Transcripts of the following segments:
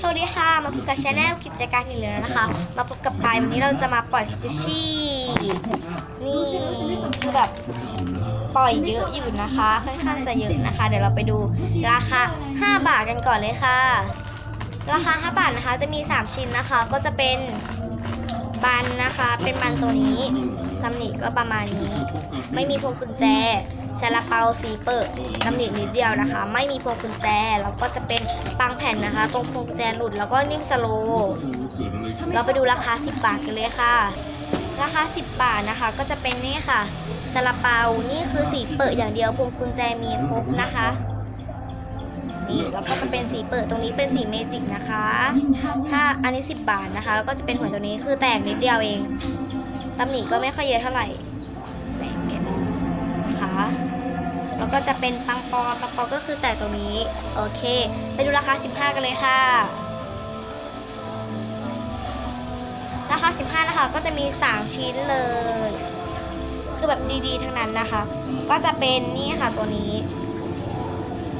สวัสดีค่ะ มาพบกับชาแนลกิจการอีกแล้วนะคะ มาพบกับปายวันนี้เราจะมาปล่อยสกูชี่นี่คือแบบปล่อยเยอะอยู่นะคะค่อนข้างจะเยอะนะคะ เดี๋ยวเราไปดูราคา 5 บาทกันก่อนเลยค่ะ ราคา 5 บาทนะคะ จะมี 3 ชิ้นนะคะ ก็จะเป็น บันนะคะ เป็นบันตัวนี้ตำหนิก็ประมาณนี้ ไม่มีพวงกุญแจซาลาเปาสีเปิดตำหนินิดเดียวนะคะ ไม่มีพวงกุญแจแล้วก็จะเป็นปังแผ่นนะคะ ตรงพวงกุญแจหลุดแล้วก็นิ่มสโลว์เราไปดูราคา 10 บาทกันเลยค่ะ ราคา 10 บาทนะคะ ก็จะเป็นนี่ค่ะซาลาเปานี่คือสีเปิดอย่างเดียวพวงกุญแจมีครบนะคะ แล้วก็จะเป็นสีเปิดตรงนี้เป็นสีเมจิกนะคะ ถ้าอันนี้ 10 บาทนะคะ แล้วก็จะเป็นหัวตัวนี้คือแตกนิดเดียวเองตำหนิก็ไม่ค่อยเยอะเท่าไหร่แตกเก็บนะคะแล้วก็จะเป็นปังปอนปังปอนก็คือแตกตรงนี้ โอเค ไปดูราคา 15 กันเลยค่ะ ราคา 15 นะคะ ก็จะมี 3 ชิ้นเลย คือแบบดีๆ ทั้งนั้นนะคะ ก็จะเป็นนี่ค่ะตัวนี้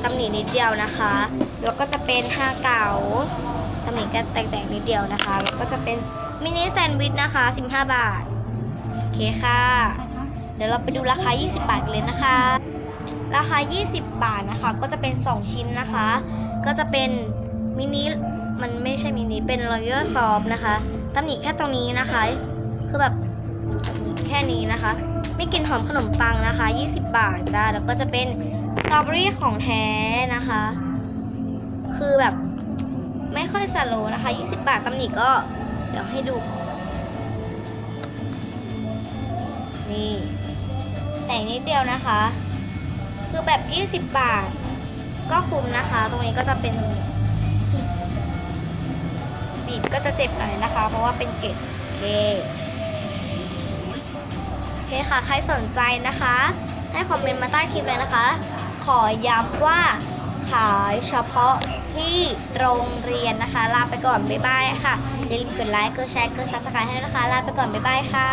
ตำหนินิดเดียวนะคะ แล้วก็จะเป็นห้าเก่าตำหนิก็แตกๆนิดเดียวนะคะ แล้วก็จะเป็นมินิแซนด์วิชนะคะ 15 บาท โอเคค่ะ เดี๋ยวเราไปดูราคา 20 บาทกันเลยนะคะ ราคา 20 บาทนะคะ ก็จะเป็น 2 ชิ้นนะคะ ก็จะเป็นมินิ มันไม่ใช่มินิ เป็นรอยัลซอฟนะคะตำหนิแค่ตรงนี้นะคะ คือแบบแค่นี้นะคะ ไม่กินหอมขนมปังนะคะ 20 บาทจ้า แล้วก็จะเป็น ตรอเบอรี่ของแท้นะคะ คือแบบไม่ค่อยสโลนะคะ 20 บาทตำหนิก็ เดี๋ยวให้ดู นี่ แต่งนิดเดียวนะคะ คือแบบ 20 บาท ก็คุ้มนะคะ ตรงนี้ก็จะเป็นบีบก็จะเจ็บหน่อยนะคะ เพราะว่าเป็นเกล็ดโอเคโอเคค่ะ ใครสนใจนะคะ ให้คอมเมนต์มาใต้คลิปเลยนะคะ อย้ำว่าขายเฉพาะที่โรงเรียนนะคะ ลาไปก่อน บ๊ายบายค่ะอย่าลืมกดไลค์ กดแชร์ กดซับสไครต์ให้นะคะ ลาไปก่อน บ๊ายบายค่ะ